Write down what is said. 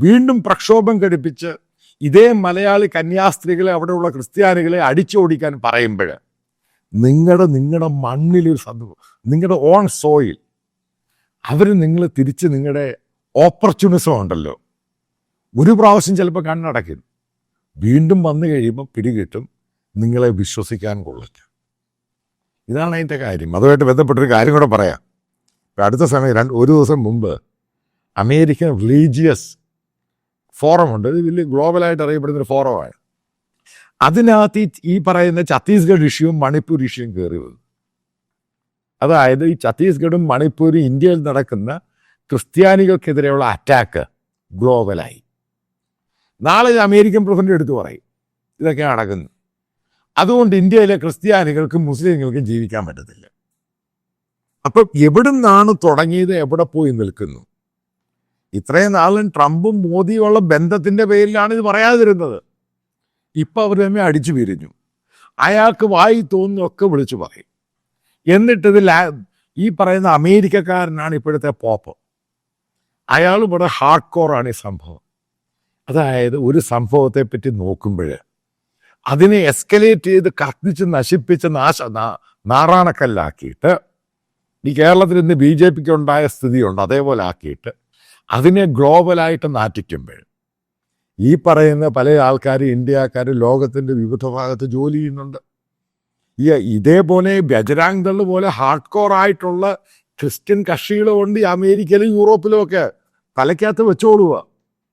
വീണ്ടും പ്രക്ഷോഭം ഘടിപ്പിച്ച് ഇതേ മലയാളി കന്യാസ്ത്രീകളെ അവിടെയുള്ള ക്രിസ്ത്യാനികളെ അടിച്ചോടിക്കാൻ പറയുമ്പോൾ നിങ്ങളുടെ നിങ്ങളുടെ മണ്ണിലൊരു സന്തോഷം നിങ്ങളുടെ ഓൺ സോയിൽ അവർ നിങ്ങൾ തിരിച്ച് നിങ്ങളുടെ ഓപ്പർച്യൂണിസം ഉണ്ടല്ലോ. ഒരു പ്രാവശ്യം ചിലപ്പോൾ കണ്ണടയ്ക്കും വീണ്ടും വന്നു കഴിയുമ്പോൾ പിടികിട്ടും നിങ്ങളെ വിശ്വസിക്കാൻ കൊള്ളില്ല. ഇതാണ് അതിന്റെ കാര്യം. അതുമായിട്ട് ബന്ധപ്പെട്ടൊരു കാര്യം കൂടെ പറയാം. അടുത്ത സമയം രണ്ട് ഒരു ദിവസം മുമ്പ് അമേരിക്കൻ റിലീജിയസ് ഫോറമുണ്ട്. ഇത് വലിയ ഗ്ലോബലായിട്ട് അറിയപ്പെടുന്ന ഒരു ഫോറമാണ്. അതിനകത്ത് ഈ- പറയുന്ന ഛത്തീസ്ഗഡ് ഇഷ്യൂവും മണിപ്പൂർ ഇഷ്യൂവും കയറി വന്നു. അതായത് ഈ ഛത്തീസ്ഗഡും മണിപ്പൂരും ഇന്ത്യയിൽ നടക്കുന്ന ക്രിസ്ത്യാനികൾക്കെതിരെയുള്ള അറ്റാക്ക് ഗ്ലോബലായി. നാളെ അമേരിക്കൻ പ്രസിഡന്റ് എടുത്തു പറയും. ഇതൊക്കെ നടക്കുന്നു അതുകൊണ്ട് ഇന്ത്യയിലെ ക്രിസ്ത്യാനികൾക്കും മുസ്ലിങ്ങൾക്കും ജീവിക്കാൻ പറ്റത്തില്ല. അപ്പം എവിടുന്നാണ് തുടങ്ങിയത്? എവിടെ പോയി നിൽക്കുന്നു? ഇത്രയും നാളും ട്രംപും മോദിയുമുള്ള ബന്ധത്തിന്റെ പേരിലാണ് ഇത് പറയാതിരുന്നത്. ഇപ്പം അവർ തമ്മിൽ അടിച്ചു പിരിഞ്ഞു. അയാൾക്ക് വായി തോന്നുന്നൊക്കെ വിളിച്ചു പറയും. എന്നിട്ടിത് ലാ ഈ പറയുന്ന അമേരിക്കക്കാരനാണ് ഇപ്പോഴത്തെ പോപ്പ്. അയാൾ ഇവിടെ ഹാർഡ് കോറാണ് ഈ സംഭവം. അതായത് ഒരു സംഭവത്തെ പറ്റി നോക്കുമ്പോൾ അതിനെ എസ്കലേറ്റ് ചെയ്ത് കത്തിച്ച് നശിപ്പിച്ച് നാശ നാറാണക്കല്ലാക്കിയിട്ട് ഈ കേരളത്തിൽ ഇന്ന് ബി ജെ പിക്ക് ഉണ്ടായ സ്ഥിതിയുണ്ട്. അതേപോലെ ആക്കിയിട്ട് അതിനെ ഗ്ലോബലായിട്ട് നാറ്റിക്കുമ്പോൾ ഈ പറയുന്ന പല ആൾക്കാർ ഇന്ത്യക്കാർ ലോകത്തിന്റെ വിവിധ ഭാഗത്ത് ജോലി ചെയ്യുന്നുണ്ട്. ഈ ഇതേപോലെ ബജരാങ് പോലെ ഹാർഡ് കോർ ആയിട്ടുള്ള ക്രിസ്ത്യൻ കക്ഷികളുണ്ട് ഈ അമേരിക്കയിലും യൂറോപ്പിലും ഒക്കെ തലയ്ക്കകത്ത് വെച്ചോളുക